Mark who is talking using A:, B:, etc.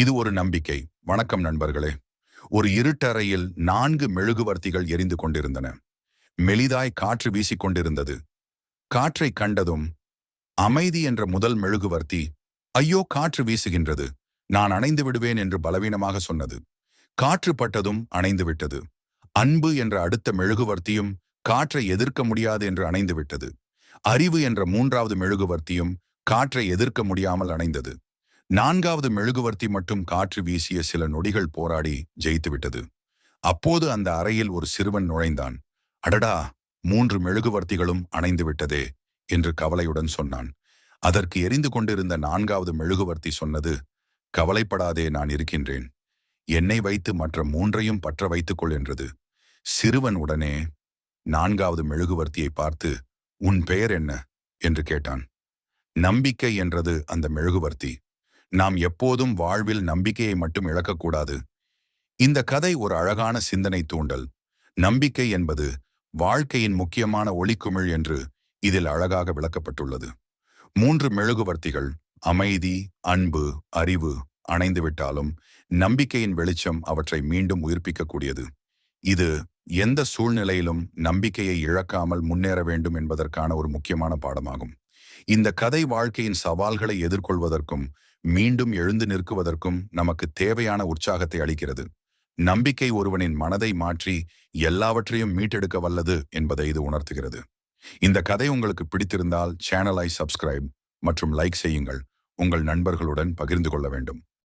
A: இது ஒரு நம்பிக்கை. வணக்கம் நண்பர்களே. ஒரு இருட்டறையில் நான்கு மெழுகுவர்த்திகள் எரிந்து கொண்டிருந்தன. மெலிதாய் காற்று வீசிக் கொண்டிருந்தது. காற்றை கண்டதும் அமைதி என்ற முதல் மெழுகுவர்த்தி ஐயோ காற்று வீசுகின்றது. நான் அணைந்து விடுவேன் என்று பலவீனமாக சொன்னது. காற்று பட்டதும் அணைந்து விட்டது. அன்பு என்ற அடுத்த மெழுகுவர்த்தியும் காற்றை எதிர்க்க முடியாது என்று அணைந்து விட்டது. அறிவு என்ற மூன்றாவது மெழுகுவர்த்தியும் காற்றை எதிர்க்க முடியாமல் அணைந்தது. நான்காவது மெழுகுவர்த்தி மட்டும் காற்று வீசிய சில நொடிகள் போராடி ஜெயித்துவிட்டது. அப்போது அந்த அறையில் ஒரு சிறுவன் நுழைந்தான். அடடா மூன்று மெழுகுவர்த்திகளும் அணைந்து விட்டதே என்று கவலையுடன் சொன்னான். அதற்கு எரிந்து கொண்டிருந்த நான்காவது மெழுகுவர்த்தி சொன்னது கவலைப்படாதே நான் இருக்கின்றேன். என்னை வைத்து மற்ற மூன்றையும் பற்ற வைத்துக்கொள் என்றது. சிறுவன் உடனே நான்காவது மெழுகுவர்த்தியை பார்த்து உன் பெயர் என்ன? என்று கேட்டான். நம்பிக்கை என்றது அந்த மெழுகுவர்த்தி. நாம் எப்போதும் வாழ்வில் நம்பிக்கையை மட்டும் இழக்கக்கூடாது. இந்த கதை ஒரு அழகான சிந்தனை தூண்டல். நம்பிக்கை என்பது வாழ்க்கையின் முக்கியமான ஒளிக்குமிழ் என்று இதில் அழகாக விளக்கப்பட்டுள்ளது. மூன்று மெழுகுவர்த்திகள் அமைதி அன்பு அறிவு அணைந்துவிட்டாலும் நம்பிக்கையின் வெளிச்சம் அவற்றை மீண்டும் உயிர்ப்பிக்கக்கூடியது. இது எந்த சூழ்நிலையிலும் நம்பிக்கையை இழக்காமல் முன்னேற வேண்டும் என்பதற்கான ஒரு முக்கியமான பாடமாகும். இந்த கதை வாழ்க்கையின் சவால்களை எதிர்கொள்வதற்கும் மீண்டும் எழுந்து நிற்குவதற்கும் நமக்கு தேவையான உற்சாகத்தை அளிக்கிறது. நம்பிக்கை ஒருவனின் மனதை மாற்றி எல்லாவற்றையும் மீட்டெடுக்க வல்லது என்பதை இது உணர்த்துகிறது. இந்த கதை உங்களுக்கு பிடித்திருந்தால் சேனலை சப்ஸ்கிரைப் மற்றும் லைக் செய்யுங்கள். உங்கள் நண்பர்களுடன் பகிர்ந்து கொள்ள வேண்டும்.